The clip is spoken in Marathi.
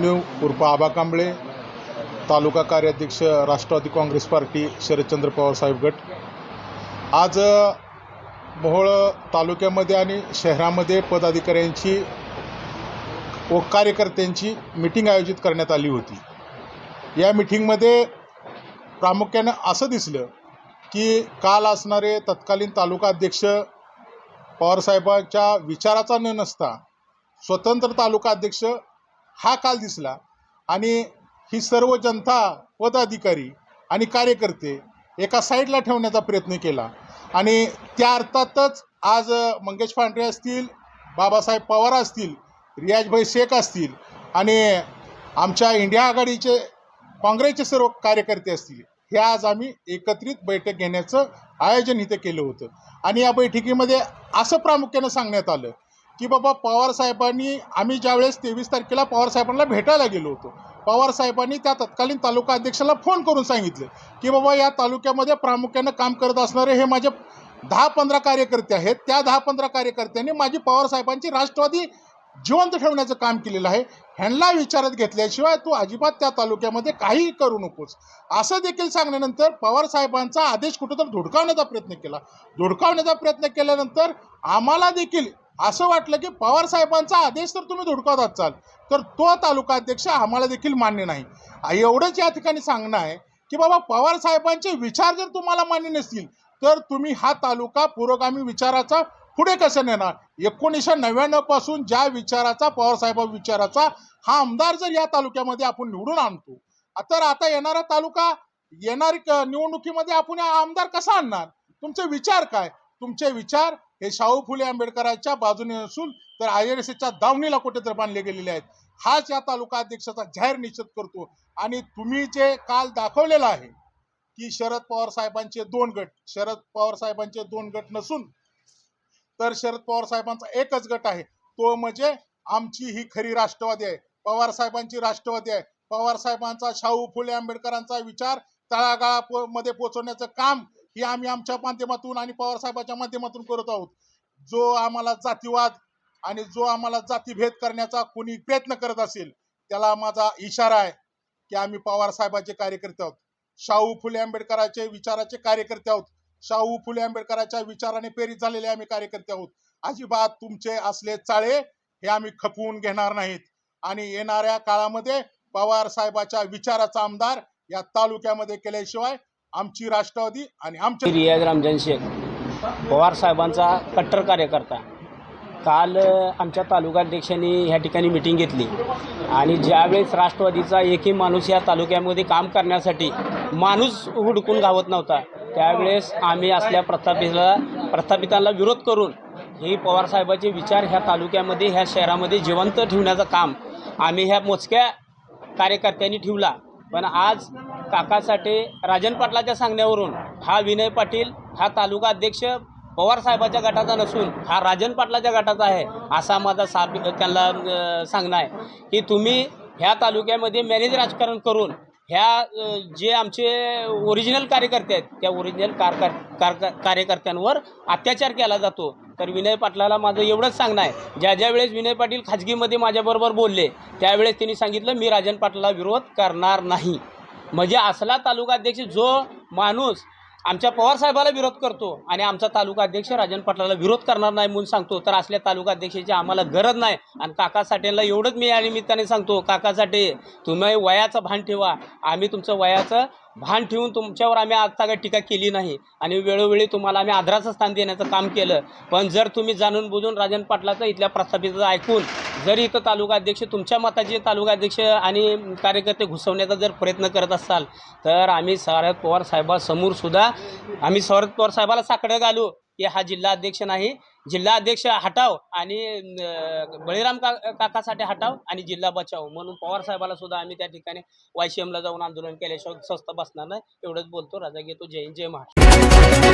अभिमन्यू उर्फ आबा कांबळे तालुका कार्याध्यक्ष राष्ट्रवादी काँग्रेस पार्टी शरदचंद्र पवार साहेब गट. आज मोहोळ तालुक्यामध्ये आणि शहरामध्ये पदाधिकाऱ्यांची व कार्यकर्त्यांची मिटिंग आयोजित करण्यात आली होती. या मिटिंगमध्ये प्रामुख्यानं असं दिसलं की काल असणारे तत्कालीन तालुका अध्यक्ष पवारसाहेबांच्या विचाराचा न नसता स्वतंत्र तालुका अध्यक्ष हा काल दिसला. आणि ही सर्व जनता पदाधिकारी आणि कार्यकर्ते एका साईडला ठेवण्याचा प्रयत्न केला. आणि त्या अर्थातच आज मंगेश पांढरे असतील बाबासाहेब पवार असतील रियाजभाई शेख असतील आणि आमच्या इंडिया आघाडीचे काँग्रेसचे सर्व कार्यकर्ते असतील हे आज आम्ही एकत्रित बैठक घेण्याचं आयोजन इथे केलं होतं. आणि या बैठकीमध्ये असं प्रामुख्यानं सांगण्यात आलं की बाबा पवार साहेबांनी आम्ही ज्यावेळेस तेवीस तारखेला पवार साहेबांना भेटायला गेलो होतो पवार साहेबांनी त्या तत्कालीन तालुका अध्यक्षाला फोन करून सांगितले की बाबा या तालुक्यामध्ये प्रामुख्यानं काम करत असणारे हे माझे दहा पंधरा कार्यकर्ते आहेत. त्या दहा पंधरा कार्यकर्त्यांनी माझी पवार साहेबांची राष्ट्रवादी जिवंत ठेवण्याचं काम केलेलं आहे. ह्यांना विचारात घेतल्याशिवाय तू अजिबात त्या तालुक्यामध्ये काहीही करू नकोस. असं देखील सांगल्यानंतर पवार साहेबांचा आदेश कुठंतरी धुडकावण्याचा प्रयत्न केला. धुडकावण्याचा प्रयत्न केल्यानंतर आम्हाला देखील असं वाटलं की पवार साहेबांचा आदेश तर तुम्ही धुडकावत असाल. तर तो तालुका अध्यक्ष आम्हाला देखील मान्य नाही. एवढंच या ठिकाणी सांगणं आहे की बाबा पवार साहेबांचे विचार जर तुम्हाला मान्य नसतील तर तुम्ही हा तालुका पुरोगामी विचाराचा पुढे कसं नेणार? एकोणीसशे नव्याण्णवपासून ज्या विचाराचा पवारसाहेब विचाराचा हा आमदार जर या तालुक्यामध्ये आपण निवडून आणतो तर आता येणारा तालुका येणारी निवडणुकीमध्ये आपण हा आमदार कसा आणणार? तुमचे विचार काय? तुमचे विचार हे शाहू फुले आंबेडकरांच्या बाजूने नसून तर आय एन एसच्या दावणीला कुठेतरी बांधले गेलेले आहेत. हाच या तालुका अध्यक्षाचा जाहीर निश्चित करतो. आणि तुम्ही जे काल दाखवलेलं आहे की शरद पवार साहेबांचे दोन गट शरद पवार साहेबांचे दोन गट नसून तर शरद पवार साहेबांचा एकच गट आहे. तो म्हणजे आमची ही खरी राष्ट्रवादी आहे. पवार साहेबांची राष्ट्रवादी आहे. पवार साहेबांचा शाहू फुले आंबेडकरांचा विचार तळागाळामध्ये पोहोचवण्याचं काम हे आम्ही आमच्या माध्यमातून आणि पवार साहेबांच्या माध्यमातून करत आहोत. जो आम्हाला जातीवाद आणि जो आम्हाला जातीभेद करण्याचा कोणी प्रयत्न करत असेल त्याला माझा इशारा आहे की आम्ही पवार साहेबांचे कार्यकर्ते आहोत. शाहू फुले आंबेडकरांचे विचाराचे कार्यकर्ते आहोत. शाहू फुले आंबेडकरांच्या विचाराने प्रेरित झालेले आम्ही कार्यकर्ते आहोत. अजिबात तुमचे असले चाळे हे आम्ही खपवून घेणार नाहीत. आणि येणाऱ्या काळामध्ये पवार साहेबाच्या विचाराचा आमदार या तालुक्यामध्ये केल्याशिवाय आमची राष्ट्रवादी आणि आमची रियाज रामजन शेख पवार साहेबांचा कट्टर कार्यकर्ता. काल आमच्या तालुकाध्यक्षांनी ह्या ठिकाणी मिटिंग घेतली. आणि ज्यावेळेस राष्ट्रवादीचा एकही माणूस या तालुक्यामध्ये काम करण्यासाठी माणूस हुडकून गावत नव्हता त्यावेळेस आम्ही असल्या प्रस्थापिताला प्रस्थापितांना विरोध करून हे पवारसाहेबाचे विचार ह्या तालुक्यामध्ये ह्या शहरामध्ये जिवंत ठेवण्याचं काम आम्ही ह्या मोजक्या कार्यकर्त्यांनी ठेवला. पण आज काकासाठी राजन पाटलाच्या सांगण्यावरून हा विनय पाटील हा तालुका अध्यक्ष पवार साहेबाच्या गटाचा नसून हा राजन पाटलाच्या गटाचा आहे असा माझा साब त्यांना सांगणं आहे. की तुम्ही ह्या तालुक्यामध्ये मॅनेज राजकारण करून ह्या जे आमचे ओरिजिनल कार्यकर्ते आहेत त्या ओरिजिनल कारकर कार कार्यकर्त्यांवर अत्याचार केला जातो. तर विनय पाटलाला माझं एवढंच सांगणं आहे. ज्या ज्या वेळेस विनय पाटील खाजगीमध्ये माझ्याबरोबर बोलले त्यावेळेस त्यांनी सांगितलं मी राजन पाटलाला विरोध करणार नाही. म्हणजे असला तालुका अध्यक्ष जो माणूस आमच्या पवारसाहेबाला विरोध करतो आणि आमचा तालुका अध्यक्ष राजन पाटलाला विरोध करणार नाही म्हणून सांगतो तर असल्या तालुका अध्यक्षाची आम्हाला गरज नाही. आणि काका साठेला एवढंच मी या निमित्ताने सांगतो काका साठे तुम्ही वयाचं भान ठेवा. आम्ही तुमचं वयाचं भान ठेवून तुमच्यावर आम्ही आत्ता काही टीका केली नाही. आणि वेळोवेळी तुम्हाला आम्ही आदराचं स्थान देण्याचं काम केलं. पण जर तुम्ही जाणून बुजून राजन पाटलाचं इथल्या प्रस्थापिताचं ऐकून जर इथं तालुका अध्यक्ष तुमच्या मताचे तालुका अध्यक्ष आणि कार्यकर्ते घुसवण्याचा जर प्रयत्न करत असाल तर आम्ही शरद पवार साहेबासमोरसुद्धा आम्ही शरद पवार साहेबाला साकडं घालू. की हा जिल्हा अध्यक्ष नाही. जिल्हा अध्यक्ष हटाव आणि बळीराम का काकासाठी हटाव आणि जिल्हा बचाव. म्हणून पवार साहेबाला सुद्धा आम्ही त्या ठिकाणी वायसीएमला जाऊन आंदोलन केल्याशिवाय स्वस्त बसणार नाही. एवढंच बोलतो. राजा घेतो जय जय महाराष्ट्र.